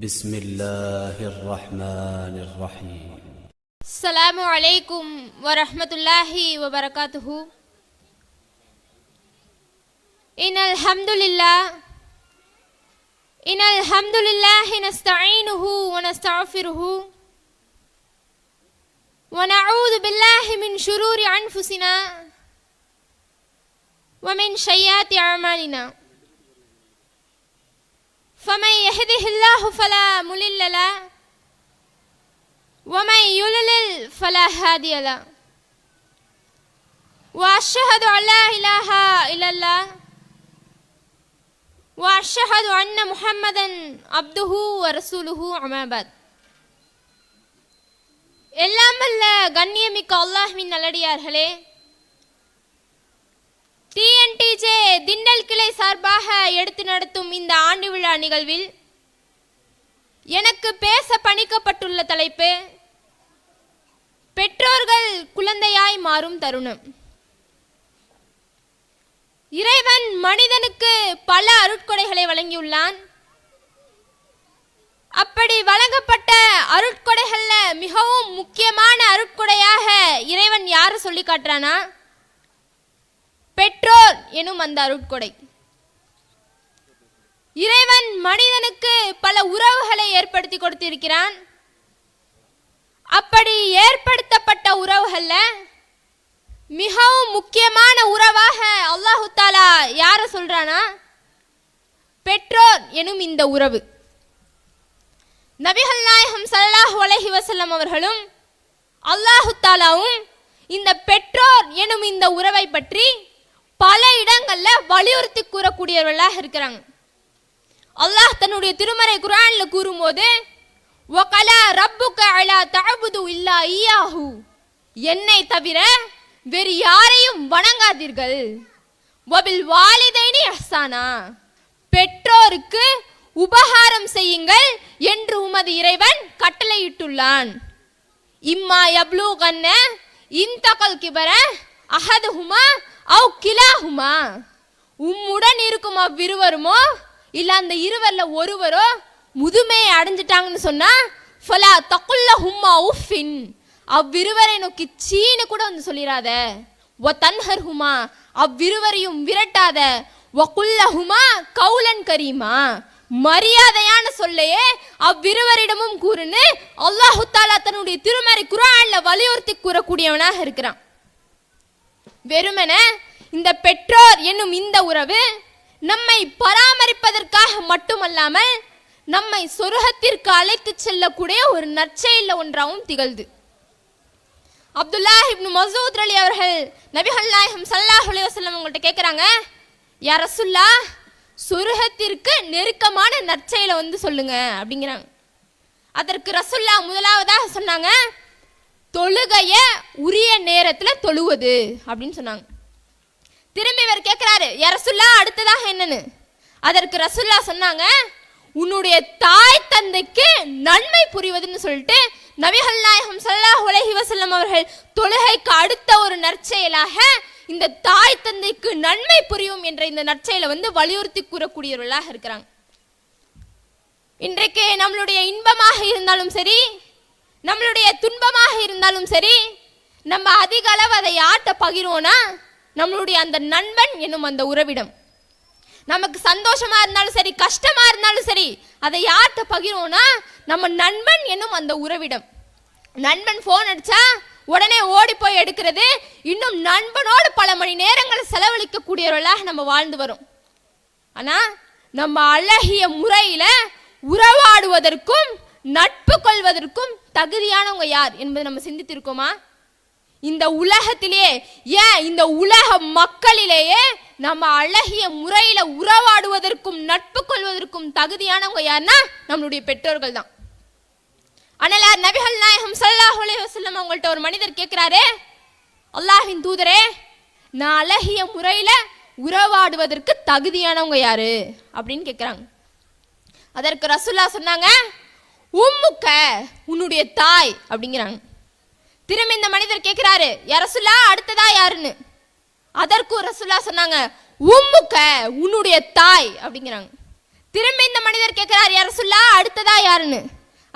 بسم الله الرحمن الرحيم السلام عليكم ورحمة الله وبركاته إن الحمد لله إن الحمد لله نستعينه ونستغفره ونعوذ بالله من شرور أنفسنا ومن سيئات أعمالنا فمن يهده الله فلا مضل له ومن يضلل فلا هادي له واشهد ان لا اله الا الله واشهد ان محمدا عبده ورسوله اما بعد எல்லாம் வல்ல கண்ணியமிக்க அல்லாஹ்வின் நல்லடியார்களே டிஎன்டிஜே திண்டல் கிளை சார்பாக எடுத்து நடத்தும் இந்த ஆண்டு விழா நிகழ்வில் எனக்கு பேச பணிக்கப்பட்டுள்ள தலைப்பு பெற்றோர்கள் குழந்தையாய் மாறும் தருணம். இறைவன் மனிதனுக்கு பல அருட்கொடைகளை வழங்கியுள்ளான். அப்படி வழங்கப்பட்ட அருட்கொடைகள்ல மிகவும் முக்கியமான அருட்கொடையாக இறைவன் யாரை சொல்லி காட்டுறானா? பெற்றோர் எனும் அந்த அருட்கொடை. இறைவன் மனிதனுக்கு பல உறவுகளை ஏற்படுத்தி கொடுத்திருக்கிறான். அப்படி ஏற்படுத்தப்பட்ட உறவுகள்ல மிகவும் முக்கியமான உறவாக அல்லாஹு தாலா யார சொல்றானா? பெற்றோர் எனும் இந்த உறவு. நபிகள் நாயகம் சல்லாஹ் அலைஹி வசல்லம் அவர்களும் அல்லாஹு தாலாவும் இந்த பெற்றோர் எனும் இந்த உறவை பற்றி பல இடங்கள்ல வலியுறுத்தி கூறக்கூடியவர்களாக இருக்கிறாங்க. அல்லாஹ் தன்னுடைய திருமறை குரான்ல கூறும்போது வகலா ரப்புக அலா தஅபுது இல்லா இய்யாஹு என்னை தவிர வேறு யாரையும் வணங்காதீர்கள். வபில் வாலிதைனி அஹ்சானா. பெற்றோருக்கு உபகாரம் செய்யுங்கள் என்று உமது இறைவன் கட்டளையிட்டுள்ளான். இம்மா யப்லு கண்ண இந்தகல் கிபர அஹதுஹுமா அவ் கிலாகுமா உம்முடன் இருக்கும் அவ்விருவருமோ இல்ல அந்த இருவரில் ஒருவரோ முதுமையை அடைஞ்சிட்டாங்கன்னு சொன்னா ஃபலா தக்குல்ல ஹும்மா உஃபின் அவ்விருவரை நோக்கி சீனு கூட வந்து சொல்லிடாத ஒ தன்ஹர் ஹுமா அவ்விருவரையும் விரட்டாத. ஒக்குல்ல ஹுமா கவுலன் கரீமா? மரியாதையான சொல்லையே அவ்விருவரிடமும் கூறுன்னு அல்லாஹு தாலா தன்னுடைய திருமறை குரான்ல வலியுறுத்தி கூறக்கூடியவனாக இருக்கிறான். வெறுமென இந்த பெற்றோர் என்னும் இந்த உறவு நம்மை பராமரிப்பதற்காக மட்டுமல்லாமல் நம்மை சொருகத்திற்கு அழைத்து செல்லக்கூடிய ஒரு நற்செயல ஒன்றாகவும் திகழ்து. அப்துல்லா இப்னு மசூத் அலி அவர்கள் நபிகள் நாயகம் சல்லாஹ் அலி வசல்லம் உங்கள்கிட்ட கேட்குறாங்க யா ரசுல்லா சொருகத்திற்கு நெருக்கமான நற்செயலை வந்து சொல்லுங்க அப்படிங்கிறாங்க. அதற்கு ரசுல்லா முதலாவதாக சொன்னாங்க தொழுகைய உரிய நேரத்துல தொழுவது அப்படின்னு சொன்னாங்க. திரும்பி இவர் கேட்கிறாரு எரசுல்லா ரசுல்லா அடுத்ததாக என்னன்னு? அதற்கு ரசுல்லா சொன்னாங்க உன்னுடைய தாய் தந்தைக்கு நன்மை புரிவதுன்னு சொல்லிட்டு நபிகள் நாயகம் ஸல்லல்லாஹு உலகி வசல்லம் அவர்கள் தொழுகைக்கு அடுத்த ஒரு நற்செயலாக இந்த தாய் தந்தைக்கு நன்மை புரியும் என்ற இந்த நற்செயலை வந்து வலியுறுத்தி கூறக்கூடியவர்களாக இருக்கிறாங்க. இன்றைக்கு நம்மளுடைய இன்பமாக இருந்தாலும் சரி நம்மளுடைய துன்பமாக இருந்தாலும் சரி நம்ம அதிக அளவு அதை யார்கிட்ட பகிர்வோம்னா நம்மளுடைய அந்த நண்பன் என்னும் அந்த உறவிடம். நமக்கு சந்தோஷமா இருந்தாலும் சரி கஷ்டமா இருந்தாலும் சரி அதை யார்கிட்ட பகிர்வோம்னா நம்ம நண்பன் என்னும் அந்த உறவிடம். நண்பன் ஃபோன் அடிச்சா உடனே ஓடி போய் எடுக்கிறது இன்னும் நண்பனோடு பல மணி நேரங்களை செலவழிக்கக்கூடியவர்களாக நம்ம வாழ்ந்து வரும். ஆனால் நம்ம அழகிய முறையில் உறவாடுவதற்கும் நட்பு கொள்வதற்கும் தகுதியானவங்க யார் என்பதை நம்ம சிந்தித்திருக்கோமா? இந்த உலகத்திலேயே ஏன் இந்த உலக மக்களிலேயே நம்ம அழகிய முறையில உறவாடுவதற்கும் நட்பு கொள்வதற்கும் தகுதியானவங்க யாருன்னா நம்மளுடைய பெற்றோர்கள் தான். அனலார் நபிகள் நாயகம் ஸல்லல்லாஹு அலைஹி அவங்கள்ட்ட ஒரு மனிதர் கேட்கிறாரு அல்லாஹின் தூதரே நான் அழகிய முறையில உறவாடுவதற்கு தகுதியானவங்க யாரு? அப்படின்னு கேட்குறாங்க. அதற்கு ரசுல்லா சொன்னாங்க உம்முக்க உன்னுடைய தாய் அப்படிங்கிறாங்க. திரும்பி இந்த மனிதர் கேட்கிறாரு யா ரசுல்லா அடுத்ததா யாருன்னு? அதற்கு ரசுல்லா சொன்னாங்க உம்முக்க உன்னுடைய தாய் அப்படிங்கிறாங்க. திரும்ப இந்த மனிதர் கேட்கிறார் யார் ரசுல்லா அடுத்ததா யாருன்னு?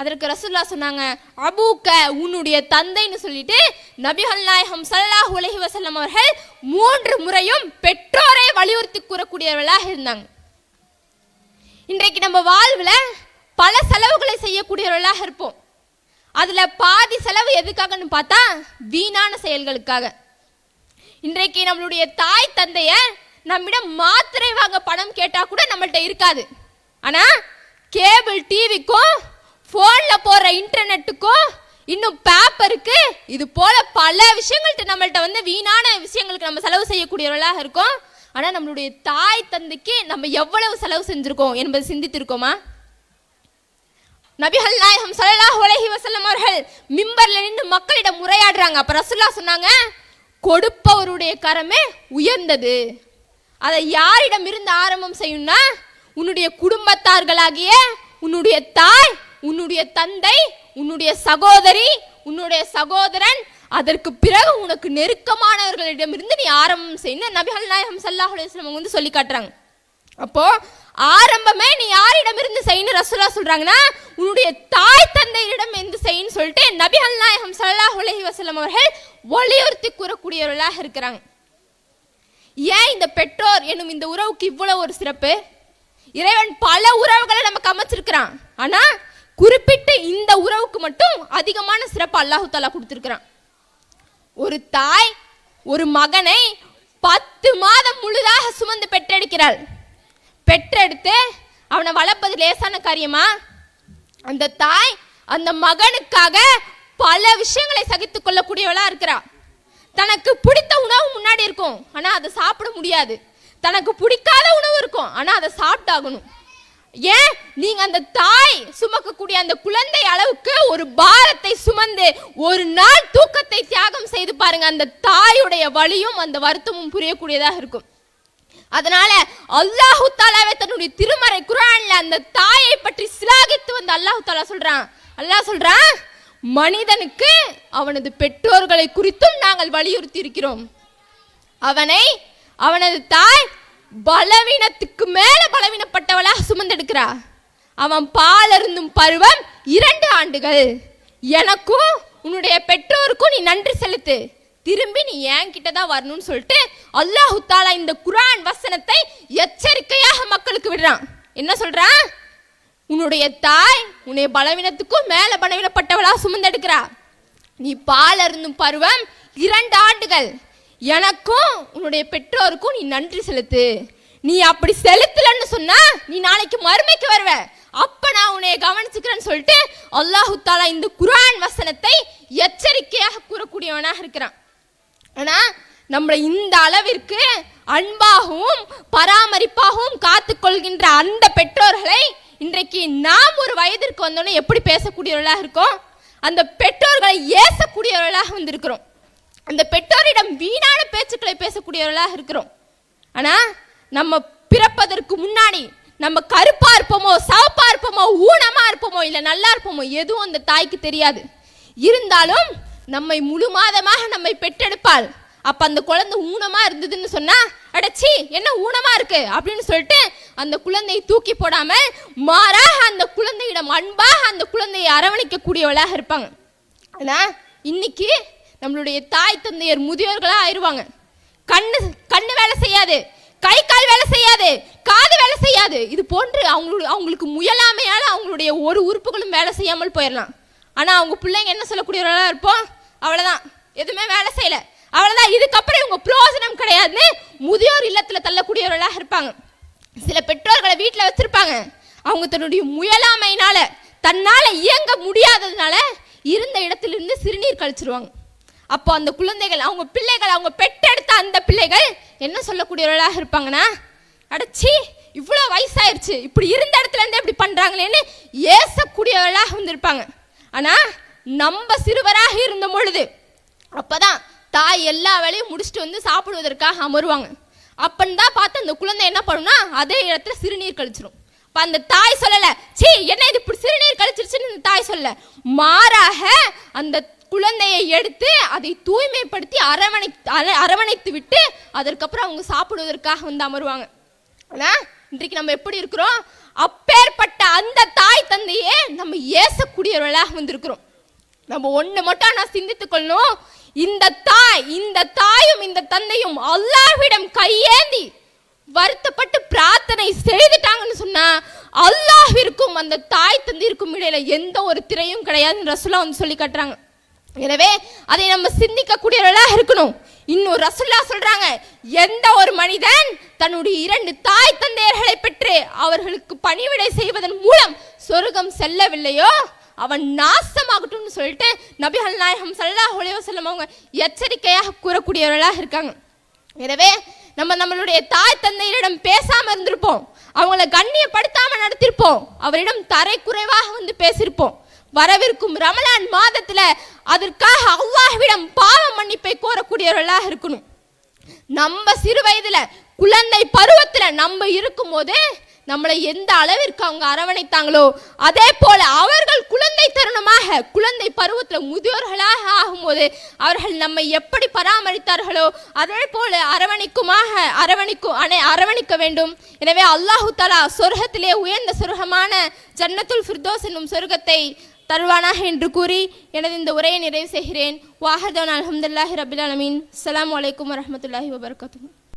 அதற்கு ரசுல்லா சொன்னாங்க அபூக்க உன்னுடைய தந்தைன்னு சொல்லிட்டு நபிகள் நாயகம் சல்லாஹ் உலகி வசல்லம் அவர்கள் மூன்று முறையும் பெற்றோரை வலியுறுத்தி கூறக்கூடியவர்களாக இருந்தாங்க. இன்றைக்கு நம்ம வாழ்வில் பல செலவுகளை செய்யக்கூடியவர்களாக இருப்போம். அதில் பாதி செலவு எதுக்காகன்னு பார்த்தா வீணான செயல்களுக்காக. இன்றைக்கு நம்மளுடைய தாய் தந்தைய நம்மிடம் மாத்திரை வாங்க பணம் கேட்டால் கூட நம்மள்கிட்ட இருக்காது. ஆனால் கேபிள் டிவிக்கும் ஃபோனில் போடுற இன்டர்நெட்டுக்கும் இன்னும் பேப்பருக்கு இது போல பல விஷயங்கள்ட்ட நம்மள்ட்ட வந்து வீணான விஷயங்களுக்கு நம்ம செலவு செய்யக்கூடியவர்களாக இருக்கோம். ஆனால் நம்மளுடைய தாய் தந்தைக்கு நம்ம எவ்வளவு செலவு செஞ்சுருக்கோம் என்பதை சிந்தித்திருக்கோமா? நபிகள் நாயகம் சல்லாஹ் உலகி வசல்லம் அவர்கள் மிம்பர்ல நின்று மக்களிடம் உரையாடுறாங்க. அப்ப ரசுல்லா சொன்னாங்க கொடுப்பவருடைய கரமே உயர்ந்தது. அதை யாரிடம் இருந்து ஆரம்பம் செய்யும்னா உன்னுடைய குடும்பத்தார்களாகிய உன்னுடைய தாய் உன்னுடைய தந்தை உன்னுடைய சகோதரி உன்னுடைய சகோதரன் அதற்கு பிறகு உனக்கு நெருக்கமானவர்களிடமிருந்து நீ ஆரம்பம் செய்யணும் நபிகள் நாயகம் சல்லாஹ் அலுவலம் வந்து சொல்லி காட்டுறாங்க. அப்போ ஆரம்பமே நீ யாரிடம் இருந்து செய்யணும் ரசூலா சொல்றாங்கன்னா உன்னுடைய தாய் தந்தையிடம் இருந்து செய்யணும் சொல்லிட்டு நபிகள் நாயகம் ஸல்லல்லாஹு உலகி வசலம் அவர்கள் வலியுறுத்தி கூறக்கூடியவர்களாக இருக்கிறாங்க. ஏன் இந்த பெற்றோர் என்னும் இந்த உறவுக்கு இவ்வளவு ஒரு சிறப்பு? இறைவன் பல உறவுகளை நமக்கு அமைச்சிருக்கிறான். ஆனா குறிப்பிட்டு இந்த உறவுக்கு மட்டும் அதிகமான சிறப்பு அல்லாஹு தாலா கொடுத்துருக்கிறான். ஒரு தாய் ஒரு மகனை பத்து மாதம் முழுதாக சுமந்து பெற்றெடுக்கிறாள். பெற்றெடுத்து அவனை வளர்ப்பது லேசான காரியமா? அந்த தாய் அந்த மகனுக்காக பல விஷயங்களை சகித்துக் கொள்ளக்கூடியவளா இருக்கிறா. தனக்கு பிடித்த உணவு முன்னாடி இருக்கும். ஆனா அதை சாப்பிட முடியாது. தனக்கு பிடிக்காத உணவு இருக்கும். ஆனா அதை சாப்பிட்டாகணும். ஏன்? நீங்க அந்த தாய் சுமக்கக்கூடிய அந்த குழந்தை அளவுக்கு ஒரு பாரத்தை சுமந்து ஒரு நாள் தூக்கத்தை தியாகம் செய்து பாருங்க. அந்த தாயுடைய வலியும் அந்த வருத்தமும் புரியக்கூடியதாக இருக்கும். அதனால அல்லாஹு தாலாவே தன்னுடைய திருமறை குரான்ல அந்த தாயை பற்றி சிலாகித்து வந்து அல்லாஹு தாலா சொல்றான். அல்லாஹ் சொல்றான் மனிதனுக்கு அவனது பெற்றோர்களை குறித்தும் நாங்கள் வலியுறுத்தி இருக்கிறோம் அவனை அவனது தாய் பலவீனத்துக்கு மேல பலவீனப்பட்டவளாக சுமந்தெடுக்கிறா அவன் பால் அருந்தும் பருவம் இரண்டு ஆண்டுகள். எனக்கும் உன்னுடைய பெற்றோருக்கும் நீ நன்றி செலுத்து. திரும்பி நீ என்கிட்ட தான் வரணும்னு சொல்லிட்டு அல்லாஹு தாலா இந்த குரான் வசனத்தை எச்சரிக்கையாக மக்களுக்கு விடுறான். என்ன சொல்றான்? உன்னுடைய தாய் உன்னை பலவீனத்துக்கும் மேல பலவீனப்பட்டவளா சுமந்தெடுக்கிறா நீ பால் அருந்தும் பருவம் இரண்டு ஆண்டுகள். எனக்கும் உன்னுடைய பெற்றோருக்கும் நீ நன்றி செலுத்து. நீ அப்படி செலுத்தலன்னு சொன்னா நீ நாளைக்கு மறுமைக்கு வருவ. அப்ப நான் உன்னை கவனிச்சுக்கிறேன்னு சொல்லிட்டு அல்லாஹு தாலா இந்த குரான் வசனத்தை எச்சரிக்கையாக கூறக்கூடியவனாக இருக்கிறான். ஆனா நம்மளை இந்த அளவிற்கு அன்பாகவும் பராமரிப்பாகவும் காத்துக்கொள்கின்ற அந்த பெற்றோர்களை இன்றைக்கு நாம் ஒரு வயதிற்கு வந்தோன்னே எப்படி பேசக்கூடியவர்களாக இருக்கோம்? அந்த பெற்றோர்களை ஏசக்கூடியவர்களாக வந்திருக்கிறோம். அந்த பெற்றோரிடம் வீணான பேச்சுக்களை பேசக்கூடியவர்களாக இருக்கிறோம். ஆனா நம்ம பிறப்பதற்கு முன்னாடி நம்ம கருப்பா இருப்போமோ சவப்பா இருப்போமோ ஊனமா இருப்போமோ இல்ல நல்லா இருப்போமோ எதுவும் அந்த தாய்க்கு தெரியாது. இருந்தாலும் நம்மை முழு மாதமாக நம்மை பெற்றெடுப்பாள். அப்ப அந்த குழந்தை ஊனமா இருந்ததுன்னு சொன்னா அடச்சி என்ன ஊனமா இருக்கு? அப்படின்னு சொல்லிட்டு அந்த குழந்தையை தூக்கி போடாம மாறாக அந்த குழந்தையிடம் அன்பாக அந்த குழந்தையை அரவணைக்க கூடியவளாக இருப்பாங்க. ஆனா இன்னைக்கு நம்மளுடைய தாய் தந்தையர் முதியோர்களா ஆயிருவாங்க. கண்ணு கண்ணு வேலை செய்யாது கை கால் வேலை செய்யாது காது வேலை செய்யாது. இது போன்று அவங்களுக்கு அவங்களுக்கு முயலாமையால அவங்களுடைய ஒரு உறுப்புகளும் வேலை செய்யாமல் போயிடலாம் ஆனா அவங்க பிள்ளைங்க என்ன சொல்லக்கூடியவர்களா இருப்போம்? அவ்வளோதான் எதுவுமே வேலை செய்யல. அவ்வளோதான் இதுக்கப்புறம் இவங்க பிரயோஜனம் கிடையாதுன்னு முதியோர் இல்லத்தில் தள்ளக்கூடியவர்களாக இருப்பாங்க. சில பெற்றோர்களை வீட்டில் வச்சுருப்பாங்க. அவங்க தன்னுடைய முயலாமையினால தன்னால் இயங்க முடியாததுனால இருந்த இடத்திலிருந்து சிறுநீர் கழிச்சிருவாங்க. அப்போ அந்த குழந்தைகள் அவங்க பிள்ளைகள் அவங்க பெற்றெடுத்த அந்த பிள்ளைகள் என்ன சொல்லக்கூடியவர்களாக இருப்பாங்கன்னா அடைச்சி இவ்வளோ வயசாயிருச்சு இப்படி இருந்த இடத்துல இருந்து இப்படி பண்ணுறாங்களேன்னு ஏசக்கூடியவர்களாக வந்திருப்பாங்க ஆனால் நம்ம சிறுவராக இருந்த பொழுது அப்போதான் தாய் எல்லா வேலையும் முடிச்சுட்டு வந்து சாப்பிடுவதற்காக அமருவாங்க. அப்படின்னு தான் பார்த்து அந்த குழந்தை என்ன பண்ணும்னா அதே இடத்துல சிறுநீர் கழிச்சிரும். இப்போ அந்த தாய் சொல்லலை சீ என்ன இது இப்படி சிறுநீர் கழிச்சிருச்சுன்னு இந்த தாய் சொல்லல. மாறாக அந்த குழந்தையை எடுத்து அதை தூய்மைப்படுத்தி அரவணை அரவணைத்து விட்டு அதற்கப்புறம் அவங்க சாப்பிடுவதற்காக வந்து அமருவாங்க. ஆனால் இன்றைக்கு நம்ம எப்படி இருக்கிறோம்? அப்பேற்பட்ட அந்த தாய் தந்தையே நம்ம ஏசக்கூடியவர்களாக வந்திருக்கிறோம். நம்ம ஒண்ணு மட்டும் நான் சிந்தித்துக் கொள்ளணும். இந்த தாய் இந்த தாயும் இந்த தந்தையும் அல்லாஹ்விடம் கையேந்தி வருத்தப்பட்டு பிரார்த்தனை செய்துட்டாங்கன்னு சொன்னா அல்லாஹ்விற்கும் அந்த தாய் தந்தைக்கும் இடையில எந்த ஒரு திரையும் கிடையாதுன்னு ரசுலா வந்து சொல்லி காட்டுறாங்க. எனவே அதை நம்ம சிந்திக்கக்கூடியவர்களாக இருக்கணும். இன்னும் ரசுல்லா சொல்றாங்க எந்த ஒரு மனிதன் தன்னுடைய இரண்டு தாய் தந்தையர்களை பெற்று அவர்களுக்கு பணிவிடை செய்வதன் மூலம் சொர்க்கம் செல்லவில்லையோ அவன் நாசமாகட்டும்னு சொல்லிட்டு நபிகள் நாயகம் சல்லா அலைஹி வஸல்லம் அவங்க எச்சரிக்கையாக கூறக்கூடியவர்களாக இருக்காங்க. எனவே நம்ம நம்மளுடைய தாய் தந்தையரிடம் பேசாமல் இருந்திருப்போம். அவங்கள கண்ணியப்படுத்தாமல் நடத்திருப்போம். அவரிடம் தரை குறைவாக வந்து பேசியிருப்போம். வரவிருக்கும் ரமலான் மாதத்துல அதற்காக அல்லாஹ்விடம் பாவ மன்னிப்பை கோரக்கூடியவர்களாக இருக்கணும். நம்ம சிறு வயதுல குழந்தை பருவத்துல நம்ம இருக்கும்போது நம்மளை எந்த அளவிற்கு அவங்க அரவணைத்தாங்களோ அதே போல அவர்கள் குழந்தை தருணமாக குழந்தை பருவத்தில் முதியோர்களாக ஆகும்போது அவர்கள் நம்மை எப்படி பராமரித்தார்களோ அதே போல அரவணைக்குமாக அரவணைக்கும் அனை அரவணைக்க வேண்டும். எனவே அல்லாஹு தலா சொர்க்கத்திலே உயர்ந்த சொர்க்கமான ஜன்னத்துல் ஃபிர்தோஸ் என்னும் சொர்க்கத்தை தருவானாக என்று கூறி எனது இந்த உரையை நிறைவு செய்கிறேன். வாஹர்தான் அலமதுல்லாஹி ரபில் அலமீன் அலாம் வலைக்கம் வரமத்துல்லாஹி வபரகாத்துஹு.